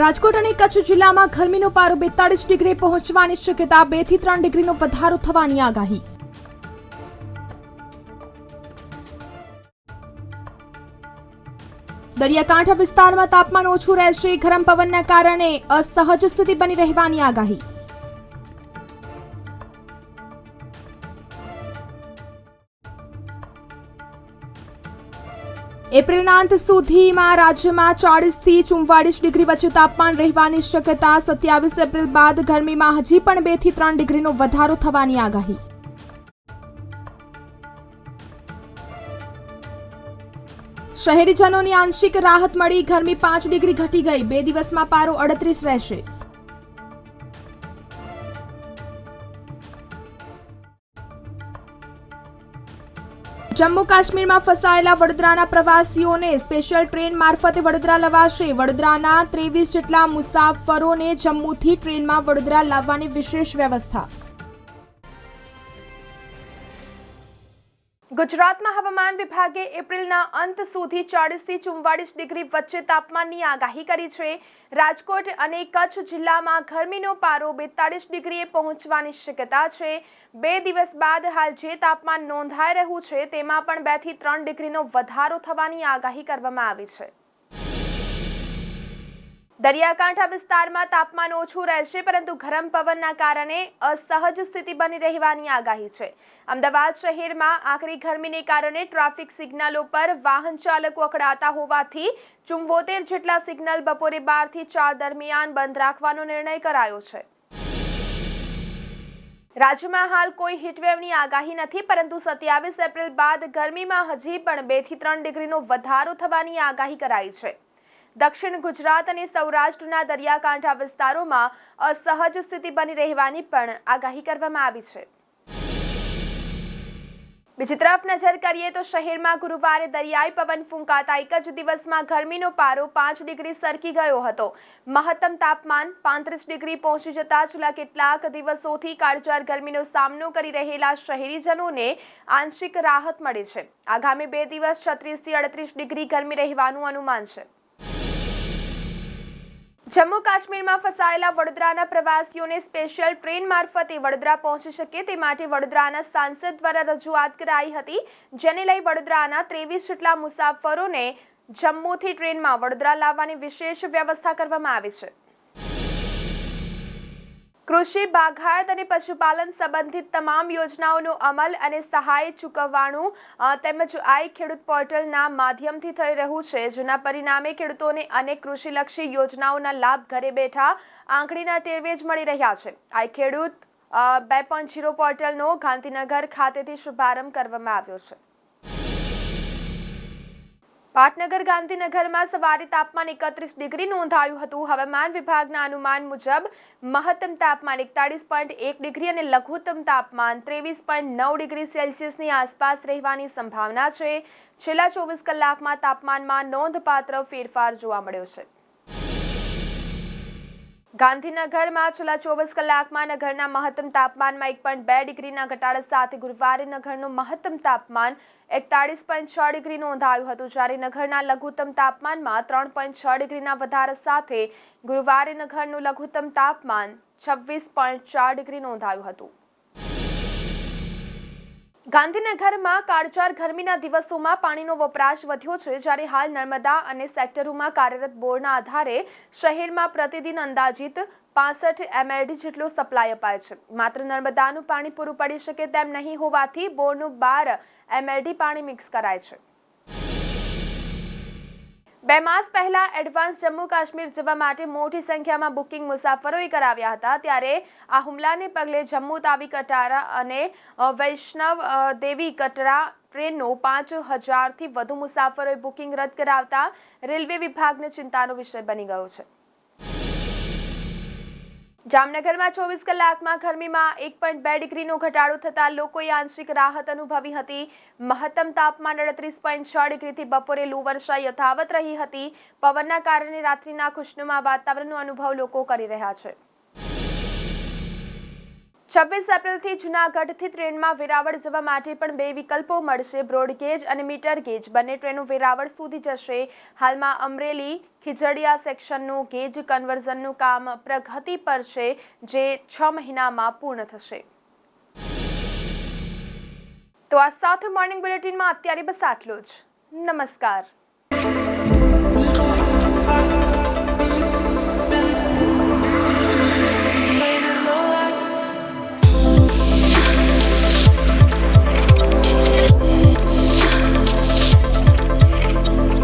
રાજકોટ અને કચ્છ જિલ્લામાં ગરમીનો પારો બેતાળીસ ડિગ્રી પહોંચવાની શક્યતા બેથી ત્રણ ડિગ્રીનો વધારો થવાની આગાહી. દરિયાકાંઠા વિસ્તારમાં તાપમાન ઓછું રહેશે. ગરમ પવનના કારણે અસહજ સ્થિતિ બની રહેવાની આગાહી. એપ્રિલના અંત સુધીમાં રાજ્યમાં ચાળીસથી ચુમ્વાળીસ ડિગ્રી વચ્ચે તાપમાન રહેવાની શક્યતા સત્યાવીસ એપ્રિલ બાદ ગરમીમાં હજી પણ બેથી ત્રણ ડિગ્રીનો વધારો થવાની આગાહી. શહેરીજનોની આંશિક રાહત મળી ગરમી પાંચ ડિગ્રી ઘટી ગઈ. બે દિવસમાં પારો અડત્રીસ રહેશે. જમ્મુ કાશ્મીરમાં ફસાયેલા વડોદરાના પ્રવાસીઓને સ્પેશિયલ ટ્રેન મારફતે વડોદરા લવાશે. વડોદરાના ત્રેવીસ જેટલા મુસાફરોને જમ્મુથી ટ્રેનમાં વડોદરા લાવવાની વિશેષ વ્યવસ્થા. ગુજરાતમાં હવામાન વિભાગે એપ્રિલના અંત સુધી ચાળીસથી ચુમ્વાળીસ ડિગ્રી વચ્ચે તાપમાનની આગાહી કરી છે. રાજકોટ અને કચ્છ જિલ્લામાં ગરમીનો પારો બેતાળીસ ડિગ્રીએ પહોંચવાની શક્યતા છે. બે દિવસ બાદ હાલ જે તાપમાન નોંધાઈ રહ્યું છે, તેમાં પણ બેથી ત્રણ ડિગ્રીનો વધારો થવાની આગાહી કરવામાં આવી છે. દરિયાકાંઠા વિસ્તારમાં તાપમાન ઓછું રહેશે, પરંતુ ગરમ પવનના કારણે અસહજ સ્થિતિ બની રહેવાની આગાહી છે. અમદાવાદ શહેરમાં આકરી ગરમીને કારણે ટ્રાફિક સિગ્નલો પર વાહન ચાલકો અકળાતા હોવાથી ચુંબોતેર જેટલા સિગ્નલ બપોરે બારથી ચાર દરમિયાન બંધ રાખવાનો નિર્ણય કરાયો છે. રાજ્યમાં હાલ કોઈ હીટવેવની આગાહી નથી, પરંતુ સત્યાવીસ એપ્રિલ બાદ ગરમીમાં હજી પણ બેથી ત્રણ ડિગ્રીનો વધારો થવાની આગાહી કરાઈ છે. દક્ષિણ ગુજરાત અને સૌરાષ્ટ્રના દરિયાકાંઠા વિસ્તારોમાં અસહજ સ્થિતિ બની રહેવાની પણ આગાહી કરવામાં આવી છે. બીજી તરફ નજર કરીએ તો શહેરમાં ગુરુવારે દરિયાઈ પવન ફૂંકાતા એક જ દિવસમાં ગરમીનો પારો પાંચ ડિગ્રી સરકી ગયો હતો. મહત્તમ તાપમાન પાંત્રીસ ડિગ્રી પહોંચી જતા છેલ્લા કેટલાક દિવસોથી કાળજાર ગરમીનો સામનો કરી રહેલા શહેરીજનોને આંશિક રાહત મળી છે. આગામી બે દિવસ છત્રીસથી અડત્રીસ ડિગ્રી ગરમી રહેવાનું અનુમાન છે. જમ્મુ કાશ્મીરમાં ફસાયેલા વડોદરાના પ્રવાસીઓને સ્પેશિયલ ટ્રેન મારફતે વડોદરા પહોંચી શકે તે માટે વડોદરાના સાંસદ દ્વારા રજૂઆત કરાઈ હતી, જેને લઈ વડોદરાના ત્રેવીસ જેટલા મુસાફરોને જમ્મુથી ટ્રેનમાં વડોદરા લાવવાની વિશેષ વ્યવસ્થા કરવામાં આવી છે. કૃષિ, બાગાયત અને પશુપાલન સંબંધિત તમામ યોજનાઓનો અમલ અને સહાય ચૂકવવાનું તેમજ આઈ ખેડૂત પોર્ટલના માધ્યમથી થઈ રહ્યું છે. જેના પરિણામે ખેડૂતોને અનેક કૃષિલક્ષી યોજનાઓના લાભ ઘરે બેઠા આંકડીના ટેરવે જ મળી રહ્યા છે. આઈ ખેડૂત બે પોઈન્ટ જીરો પોર્ટલનો ગાંધીનગર ખાતેથી શુભારંભ કરવામાં આવ્યો છે. પાટનગર ગાંધીનગરમાં સવારે તાપમાન એકત્રીસ ડિગ્રી નોંધાયું હતું. હવામાન વિભાગના અનુમાન મુજબ મહત્તમ તાપમાન એકતાળીસ પોઈન્ટ એક ડિગ્રી અને લઘુત્તમ તાપમાન ત્રેવીસ પોઈન્ટ નવ ડિગ્રી સેલ્સિયસની આસપાસ રહેવાની સંભાવના છે. છેલ્લા ચોવીસ કલાકમાં તાપમાનમાં નોંધપાત્ર ફેરફાર જોવા મળ્યો છે. ગાંધીનગરમાં છેલ્લા ચોવીસ કલાકમાં નગરના મહત્તમ તાપમાનમાં એક પોઈન્ટ બે ડિગ્રીના ઘટાડા સાથે ગુરુવારે નગરનું મહત્તમ તાપમાન એકતાળીસ પોઈન્ટ છ ડિગ્રી નોંધાયું હતું. જ્યારે નગરના લઘુત્તમ તાપમાનમાં ત્રણ પોઈન્ટ છ ડિગ્રીના વધારા સાથે ગુરુવારે નગરનું લઘુત્તમ તાપમાન છવ્વીસ પોઈન્ટ ચાર ડિગ્રી નોંધાયું હતું. ગાંધીનગરમાં કાળઝાળ ગરમીના દિવસોમાં પાણીનો વપરાશ વધ્યો છે, જ્યારે હાલ નર્મદા અને સેક્ટરોમાં કાર્યરત બોરના આધારે શહેરમાં પ્રતિદિન અંદાજિત પાસઠ એમએલડી જેટલો સપ્લાય અપાય છે. માત્ર નર્મદાનું પાણી પૂરું પડી શકે તેમ નહીં હોવાથી બોરનું બાર એમએલડી પાણી મિક્સ કરાય છે. બે માસ પહેલા એડવાન્સ જમ્મુ કાશ્મીર જવા માટે મોટી સંખ્યામાં બુકિંગ મુસાફરોએ કરાવ્યા હતા. ત્યારે આ હુમલાને પગલે જમ્મુ તાવી કટારા અને વૈષ્ણવ દેવી કટરા ટ્રેનનો પાંચ હજારથી વધુ મુસાફરોએ બુકિંગ રદ કરાવતા રેલવે વિભાગને ચિંતાનો વિષય બની ગયો છે. જામનગરમાં ચોવીસ કલાકમાં ગરમીમાં એક પોઈન્ટ બે ડિગ્રીનો ઘટાડો થતાં લોકોએ આંશિક રાહત અનુભવી હતી. મહત્તમ તાપમાન અડત્રીસ પોઈન્ટ છ ડિગ્રીથી બપોરે લૂ વર્ષા યથાવત રહી હતી. પવનના કારણે રાત્રિના ખુશનુમા વાતાવરણનો અનુભવ લોકો કરી રહ્યા છે. છવ્વીસ એપ્રિલથી જૂનાગઢથી ટ્રેનમાં વેરાવળ જવા માટે પણ બે વિકલ્પો મળશે બ્રોડગેજ અને મીટર ગેજ. બંને ટ્રેનો વેરાવળ સુધી જશે. હાલમાં અમરેલી ખીજડીયા સેક્શનનું ગેજ કન્વર્ઝનનું કામ પ્રગતિ પર છે, જે છ મહિનામાં પૂર્ણ થશે. તો આ સાથે મોર્નિંગ બુલેટિનમાં અત્યારે બસ આટલું જ. નમસ્કાર.